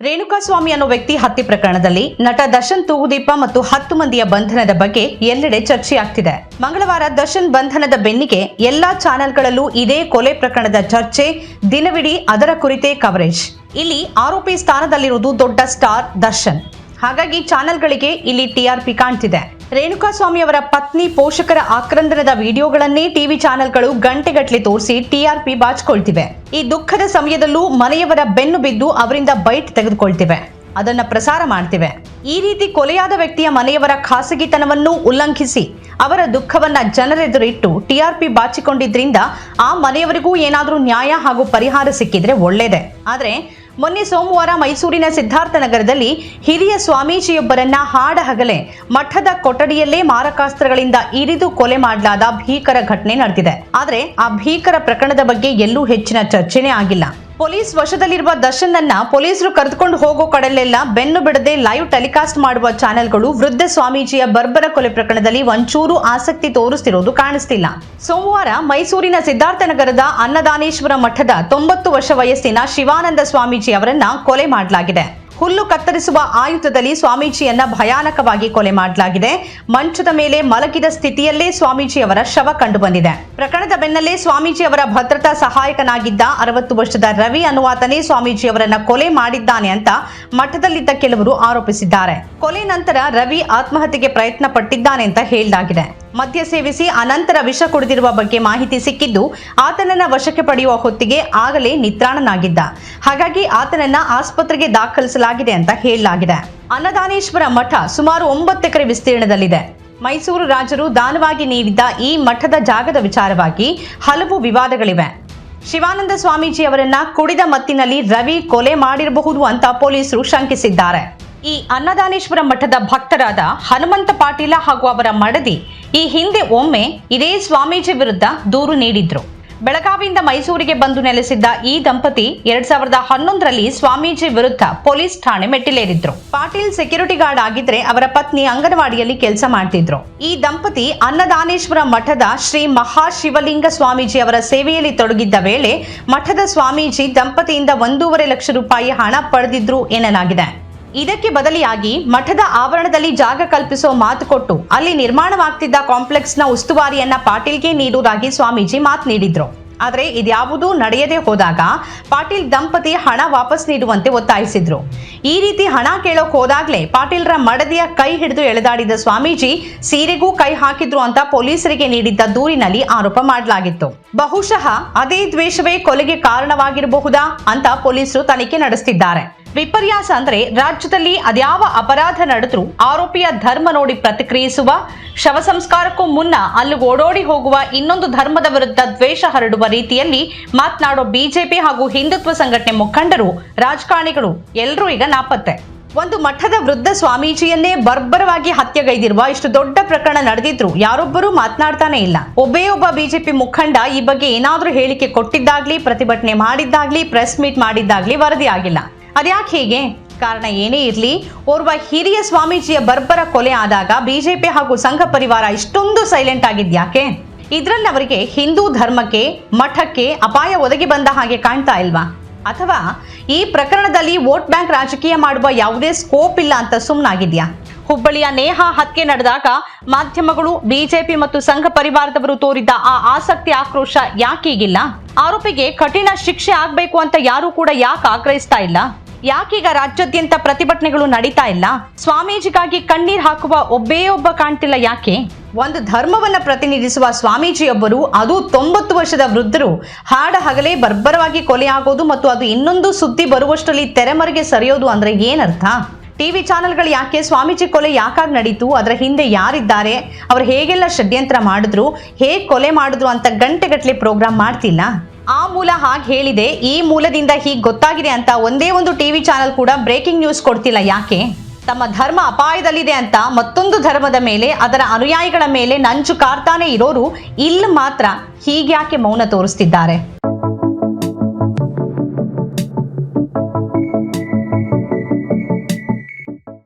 ರೇಣುಕಾಸ್ವಾಮಿ ಅನ್ನೋ ವ್ಯಕ್ತಿ ಹತ್ಯೆ ಪ್ರಕರಣದಲ್ಲಿ ನಟ ದರ್ಶನ್ ತೂಗುದೀಪ ಮತ್ತು ಹತ್ತು ಮಂದಿಯ ಬಂಧನದ ಬಗ್ಗೆ ಎಲ್ಲೆಡೆ ಚರ್ಚೆಯಾಗ್ತಿದೆ. ಮಂಗಳವಾರ ದರ್ಶನ್ ಬಂಧನದ ಬೆನ್ನಿಗೆ ಎಲ್ಲಾ ಚಾನೆಲ್ಗಳಲ್ಲೂ ಇದೇ ಕೊಲೆ ಪ್ರಕರಣದ ಚರ್ಚೆ, ದಿನವಿಡೀ ಅದರ ಕುರಿತೇ ಕವರೇಜ್ ಇಲ್ಲಿ ಆರೋಪಿ ಸ್ಥಾನದಲ್ಲಿರುವುದು ದೊಡ್ಡ ಸ್ಟಾರ್ ದರ್ಶನ್. ಹಾಗಾಗಿ ಚಾನೆಲ್ಗಳಿಗೆ ಇಲ್ಲಿ ಟಿಆರ್ಪಿ ಕಾಣ್ತಿದೆ. ರೇಣುಕಾಸ್ವಾಮಿ ಅವರ ಪತ್ನಿ ಪೋಷಕರ ಆಕ್ರಂದನದ ವಿಡಿಯೋಗಳನ್ನೇ ಟಿವಿ ಚಾನೆಲ್ಗಳು ಗಂಟೆಗಟ್ಟಲೆ ತೋರಿಸಿ ಟಿಆರ್ಪಿ ಬಾಚಿಕೊಳ್ತಿವೆ. ಈ ದುಃಖದ ಸಮಯದಲ್ಲೂ ಮನೆಯವರ ಬೆನ್ನು ಬಿದ್ದು ಅವರಿಂದ ಬೈಟ್ ತೆಗೆದುಕೊಳ್ತಿವೆ. ಅದನ್ನ ಪ್ರಸಾರ ಮಾಡ್ತಿವೆ. ಈ ರೀತಿ ಕೊಲೆಯಾದ ವ್ಯಕ್ತಿಯ ಮನೆಯವರ ಖಾಸಗಿತನವನ್ನು ಉಲ್ಲಂಘಿಸಿ ಅವರ ದುಃಖವನ್ನ ಜನರೆದುರಿಟ್ಟು ಟಿಆರ್ಪಿ ಬಾಚಿಕೊಂಡಿದ್ರಿಂದ ಆ ಮನೆಯವರಿಗೂ ಏನಾದರೂ ನ್ಯಾಯ ಹಾಗೂ ಪರಿಹಾರ ಸಿಕ್ಕಿದ್ರೆ ಒಳ್ಳೇದೆ. ಆದ್ರೆ ಮೊನ್ನೆ ಸೋಮವಾರ ಮೈಸೂರಿನ ಸಿದ್ಧಾರ್ಥನಗರದಲ್ಲಿ ಹಿರಿಯ ಸ್ವಾಮೀಜಿಯೊಬ್ಬರನ್ನ ಹಾಡ ಹಗಲೆ, ಮಠದ ಕೊಠಡಿಯಲ್ಲೇ ಮಾರಕಾಸ್ತ್ರಗಳಿಂದ ಇರಿದು ಕೊಲೆ ಮಾಡಲಾದ ಭೀಕರ ಘಟನೆ ನಡೆದಿದೆ. ಆದರೆ ಆ ಭೀಕರ ಪ್ರಕರಣದ ಬಗ್ಗೆ ಎಲ್ಲೂ ಹೆಚ್ಚಿನ ಚರ್ಚೆನೇ ಆಗಿಲ್ಲ. ಪೊಲೀಸ್ ವಶದಲ್ಲಿರುವ ದರ್ಶನನ್ನ ಪೊಲೀಸರು ಕರೆದುಕೊಂಡು ಹೋಗೋ ಕಡಲೆಲ್ಲ ಬೆನ್ನು ಬಿಡದೆ ಲೈವ್ ಟೆಲಿಕಾಸ್ಟ್ ಮಾಡುವ ಚಾನೆಲ್ಗಳು ವೃದ್ಧ ಸ್ವಾಮೀಜಿಯ ಬರ್ಬರ ಕೊಲೆ ಪ್ರಕರಣದಲ್ಲಿ ಒಂಚೂರು ಆಸಕ್ತಿ ತೋರಿಸ್ತಿರೋದು ಕಾಣಿಸ್ತಿಲ್ಲ. ಸೋಮವಾರ ಮೈಸೂರಿನ ಸಿದ್ಧಾರ್ಥನಗರದ ಅನ್ನದಾನೇಶ್ವರ ಮಠದ ತೊಂಬತ್ತು ವರ್ಷ ವಯಸ್ಸಿನ ಶಿವಾನಂದ ಸ್ವಾಮೀಜಿ ಅವರನ್ನ ಕೊಲೆ ಮಾಡಲಾಗಿದೆ. ಹುಲ್ಲು ಕತ್ತರಿಸುವ ಆಯುಧದಲ್ಲಿ ಸ್ವಾಮೀಜಿಯನ್ನ ಭಯಾನಕವಾಗಿ ಕೊಲೆ ಮಾಡಲಾಗಿದೆ. ಮಂಚದ ಮೇಲೆ ಮಲಗಿದ ಸ್ಥಿತಿಯಲ್ಲೇ ಸ್ವಾಮೀಜಿಯವರ ಶವ ಕಂಡುಬಂದಿದೆ. ಪ್ರಕರಣದ ಬೆನ್ನಲ್ಲೇ ಸ್ವಾಮೀಜಿಯವರ ಭದ್ರತಾ ಸಹಾಯಕನಾಗಿದ್ದ ಅರವತ್ತು ವರ್ಷದ ರವಿ ಅನ್ನುವಾತನೇ ಸ್ವಾಮೀಜಿಯವರನ್ನ ಕೊಲೆ ಮಾಡಿದ್ದಾನೆ ಅಂತ ಮಠದಲ್ಲಿದ್ದ ಕೆಲವರು ಆರೋಪಿಸಿದ್ದಾರೆ. ಕೊಲೆ ನಂತರ ರವಿ ಆತ್ಮಹತ್ಯೆಗೆ ಪ್ರಯತ್ನ ಪಟ್ಟಿದ್ದಾನೆ ಅಂತ ಹೇಳಲಾಗಿದೆ. ಮದ್ಯ ಸೇವಿಸಿ ಅನಂತರ ವಿಷ ಕುಡಿದಿರುವ ಬಗ್ಗೆ ಮಾಹಿತಿ ಸಿಕ್ಕಿದ್ದು ಆತನನ್ನ ವಶಕ್ಕೆ ಪಡೆಯುವ ಹೊತ್ತಿಗೆ ಆಗಲೇ ನಿತ್ರಾಣನಾಗಿದ್ದ ಹಾಗಾಗಿ ಆತನನ್ನ ಆಸ್ಪತ್ರೆಗೆ ದಾಖಲಿಸಲಾಗಿದೆ ಅಂತ ಹೇಳಲಾಗಿದೆ. ಅನ್ನದಾನೇಶ್ವರ ಮಠ ಸುಮಾರು ಒಂಬತ್ತು ಎಕರೆ ವಿಸ್ತೀರ್ಣದಲ್ಲಿದೆ. ಮೈಸೂರು ರಾಜರು ದಾನವಾಗಿ ನೀಡಿದ್ದ ಈ ಮಠದ ಜಾಗದ ವಿಚಾರವಾಗಿ ಹಲವು ವಿವಾದಗಳಿವೆ. ಶಿವಾನಂದ ಸ್ವಾಮೀಜಿ ಅವರನ್ನ ಕುಡಿದ ಮತ್ತಿನಲ್ಲಿ ರವಿ ಕೊಲೆ ಮಾಡಿರಬಹುದು ಅಂತ ಪೊಲೀಸರು ಶಂಕಿಸಿದ್ದಾರೆ. ಈ ಅನ್ನದಾನೇಶ್ವರ ಮಠದ ಭಕ್ತರಾದ ಹನುಮಂತ ಪಾಟೀಲ ಹಾಗೂ ಅವರ ಮಡದಿ ಈ ಹಿಂದೆ ಒಮ್ಮೆ ಇದೇ ಸ್ವಾಮೀಜಿ ವಿರುದ್ಧ ದೂರು ನೀಡಿದ್ರು. ಬೆಳಗಾವಿಯಿಂದ ಮೈಸೂರಿಗೆ ಬಂದು ನೆಲೆಸಿದ್ದ ಈ ದಂಪತಿ ಎರಡ್ ಸಾವಿರದ ಹನ್ನೊಂದರಲ್ಲಿ ಸ್ವಾಮೀಜಿ ವಿರುದ್ಧ ಪೊಲೀಸ್ ಠಾಣೆ ಮೆಟ್ಟಿಲೇರಿದ್ರು. ಪಾಟೀಲ್ ಸೆಕ್ಯೂರಿಟಿ ಗಾರ್ಡ್ ಆಗಿದ್ರೆ ಅವರ ಪತ್ನಿ ಅಂಗನವಾಡಿಯಲ್ಲಿ ಕೆಲಸ ಮಾಡ್ತಿದ್ರು. ಈ ದಂಪತಿ ಅನ್ನದಾನೇಶ್ವರ ಮಠದ ಶ್ರೀ ಮಹಾಶಿವಲಿಂಗ ಸ್ವಾಮೀಜಿ ಅವರ ಸೇವೆಯಲ್ಲಿ ತೊಡಗಿದ್ದ ವೇಳೆ ಮಠದ ಸ್ವಾಮೀಜಿ ದಂಪತಿಯಿಂದ ಒಂದೂವರೆ ಲಕ್ಷ ರೂಪಾಯಿ ಹಣ ಪಡೆದಿದ್ರು ಎನ್ನಲಾಗಿದೆ. ಇದಕ್ಕೆ ಬದಲಿಯಾಗಿ ಮಠದ ಆವರಣದಲ್ಲಿ ಜಾಗ ಕಲ್ಪಿಸೋ ಮಾತು ಕೊಟ್ಟು ಅಲ್ಲಿ ನಿರ್ಮಾಣವಾಗ್ತಿದ್ದ ಕಾಂಪ್ಲೆಕ್ಸ್ನ ಉಸ್ತುವಾರಿಯನ್ನ ಪಾಟೀಲ್ಗೆ ನೀಡುವುದಾಗಿ ಸ್ವಾಮೀಜಿ ಮಾತು ನೀಡಿದ್ರು. ಆದರೆ ಇದ್ಯಾವುದೂ ನಡೆಯದೇ ಹೋದಾಗ ಪಾಟೀಲ್ ದಂಪತಿ ಹಣ ವಾಪಸ್ ನೀಡುವಂತೆ ಒತ್ತಾಯಿಸಿದ್ರು. ಈ ರೀತಿ ಹಣ ಕೇಳೋಕ್ ಹೋದಾಗ್ಲೇ ಪಾಟೀಲ್ರ ಮಡದಿಯ ಕೈ ಹಿಡಿದು ಎಳೆದಾಡಿದ ಸ್ವಾಮೀಜಿ ಸೀರೆಗೂ ಕೈ ಹಾಕಿದ್ರು ಅಂತ ಪೊಲೀಸರಿಗೆ ನೀಡಿದ್ದ ದೂರಿನಲ್ಲಿ ಆರೋಪ ಮಾಡಲಾಗಿತ್ತು. ಬಹುಶಃ ಅದೇ ದ್ವೇಷವೇ ಕೊಲೆಗೆ ಕಾರಣವಾಗಿರಬಹುದಾ ಅಂತ ಪೊಲೀಸರು ತನಿಖೆ ನಡೆಸುತ್ತಿದ್ದಾರೆ ವಿಪರ್ಯಾಸ ಅಂದ್ರೆ ರಾಜ್ಯದಲ್ಲಿ ಅದ್ಯಾವ ಅಪರಾಧ ನಡೆದ್ರೂ ಆರೋಪಿಯ ಧರ್ಮ ನೋಡಿ ಪ್ರತಿಕ್ರಿಯಿಸುವ, ಶವ ಸಂಸ್ಕಾರಕ್ಕೂ ಮುನ್ನ ಅಲ್ಲಿ ಓಡೋಡಿ ಹೋಗುವ ಇನ್ನೊಂದು ಧರ್ಮದ ವಿರುದ್ಧ ದ್ವೇಷ ಹರಡುವ ರೀತಿಯಲ್ಲಿ ಮಾತನಾಡೋ ಬಿಜೆಪಿ ಹಾಗೂ ಹಿಂದುತ್ವ ಸಂಘಟನೆ ಮುಖಂಡರು, ರಾಜಕಾರಣಿಗಳು ಎಲ್ಲರೂ ಈಗ ನಾಪತ್ತೆ. ಒಂದು ಮಠದ ವೃದ್ಧ ಸ್ವಾಮೀಜಿಯನ್ನೇ ಬರ್ಬರವಾಗಿ ಹತ್ಯೆಗೈದಿರುವ ಇಷ್ಟು ದೊಡ್ಡ ಪ್ರಕರಣ ನಡೆದಿದ್ರು ಯಾರೊಬ್ಬರೂ ಮಾತನಾಡ್ತಾನೆ ಇಲ್ಲ. ಒಬ್ಬೇ ಒಬ್ಬ ಬಿಜೆಪಿ ಮುಖಂಡ ಈ ಬಗ್ಗೆ ಏನಾದರೂ ಹೇಳಿಕೆ ಕೊಟ್ಟಿದ್ದಾಗ್ಲಿ, ಪ್ರತಿಭಟನೆ ಮಾಡಿದ್ದಾಗ್ಲಿ, ಪ್ರೆಸ್ ಮೀಟ್ ಮಾಡಿದ್ದಾಗ್ಲಿ ವರದಿ ಆಗಿಲ್ಲ ಅದ್ಯಾಕೆ ಹೀಗೆ? ಕಾರಣ ಏನೇ ಇರಲಿ, ಓರ್ವ ಹಿರಿಯ ಸ್ವಾಮೀಜಿಯ ಬರ್ಬರ ಕೊಲೆ ಆದಾಗ ಬಿಜೆಪಿ ಹಾಗೂ ಸಂಘ ಪರಿವಾರ ಇಷ್ಟೊಂದು ಸೈಲೆಂಟ್ ಆಗಿದ್ಯಾಕೆ? ಇದರಲ್ಲಿ ಅವರಿಗೆ ಹಿಂದೂ ಧರ್ಮಕ್ಕೆ, ಮಠಕ್ಕೆ ಅಪಾಯ ಒದಗಿ ಬಂದ ಹಾಗೆ ಕಾಣ್ತಾ ಇಲ್ವಾ? ಅಥವಾ ಈ ಪ್ರಕರಣದಲ್ಲಿ ವೋಟ್ ಬ್ಯಾಂಕ್ ರಾಜಕೀಯ ಮಾಡುವ ಯಾವುದೇ ಸ್ಕೋಪ್ ಇಲ್ಲ ಅಂತ ಸುಮ್ಮನಾಗಿದ್ಯಾ ಹುಬ್ಬಳ್ಳಿಯ ನೇಹ ಹತ್ಯೆ ನಡೆದಾಗ ಮಾಧ್ಯಮಗಳು ಬಿಜೆಪಿ ಮತ್ತು ಸಂಘ ಪರಿವಾರದವರು ತೋರಿದ್ದ ಆ ಆಸಕ್ತಿ ಆಕ್ರೋಶ ಯಾಕೀಗಿಲ್ಲ ಆರೋಪಿಗೆ ಕಠಿಣ ಶಿಕ್ಷೆ ಆಗಬೇಕು ಅಂತ ಯಾರು ಕೂಡ ಯಾಕೆ ಆಗ್ರಹಿಸ್ತಾ ಇಲ್ಲ? ಯಾಕೀಗ ರಾಜ್ಯಾದ್ಯಂತ ಪ್ರತಿಭಟನೆಗಳು ನಡೀತಾ ಇಲ್ಲ? ಸ್ವಾಮೀಜಿಗಾಗಿ ಕಣ್ಣೀರ್ ಹಾಕುವ ಒಬ್ಬೇ ಒಬ್ಬ ಕಾಣ್ತಿಲ್ಲ ಯಾಕೆ? ಒಂದು ಧರ್ಮವನ್ನ ಪ್ರತಿನಿಧಿಸುವ ಸ್ವಾಮೀಜಿಯೊಬ್ಬರು, ಅದು ತೊಂಬತ್ತು ವರ್ಷದ ವೃದ್ಧರು. ಹಾಡ ಹಗಲೇ ಬರ್ಬರವಾಗಿ ಕೊಲೆಯಾಗೋದು ಮತ್ತು ಅದು ಇನ್ನೊಂದು ಸುದ್ದಿ ಬರುವಷ್ಟರಲ್ಲಿ ತೆರೆಮರೆಗೆ ಸರಿಯೋದು ಅಂದ್ರೆ ಏನರ್ಥ? ಟಿವಿ ಚಾನೆಲ್ಗಳು ಯಾಕೆ ಸ್ವಾಮೀಜಿ ಕೊಲೆ ಯಾಕಾಗಿ ನಡೀತು? ಅದರ ಹಿಂದೆ ಯಾರಿದ್ದಾರೆ? ಅವ್ರು ಹೇಗೆಲ್ಲ ಷಡ್ಯಂತ್ರ ಮಾಡಿದ್ರು? ಹೇಗೆ ಕೊಲೆ ಮಾಡಿದ್ರು ಅಂತ ಗಂಟೆಗಟ್ಟಲೆ ಪ್ರೋಗ್ರಾಮ್ ಮಾಡ್ತಿಲ್ಲ? ಆ ಮೂಲ ಹಾಗೆ ಹೇಳಿದೆ, ಈ ಮೂಲದಿಂದ ಹೀಗೆ ಗೊತ್ತಾಗಿದೆ ಅಂತ ಒಂದೇ ಒಂದು ಟಿವಿ ಚಾನೆಲ್ ಕೂಡ ಬ್ರೇಕಿಂಗ್ ನ್ಯೂಸ್ ಕೊಡ್ತಿಲ್ಲ. ಯಾಕೆ? ತಮ್ಮ ಧರ್ಮ ಅಪಾಯದಲ್ಲಿದೆ ಅಂತ ಮತ್ತೊಂದು ಧರ್ಮದ ಮೇಲೆ, ಅದರ ಅನುಯಾಯಿಗಳ ಮೇಲೆ ನಂಚು ಕಾರ್ತಾನೆ ಇರೋರು ಇಲ್ಲಿ ಮಾತ್ರ ಹೀಗ್ಯಾಕೆ ಮೌನ ತೋರಿಸ್ತಿದ್ದಾರೆ?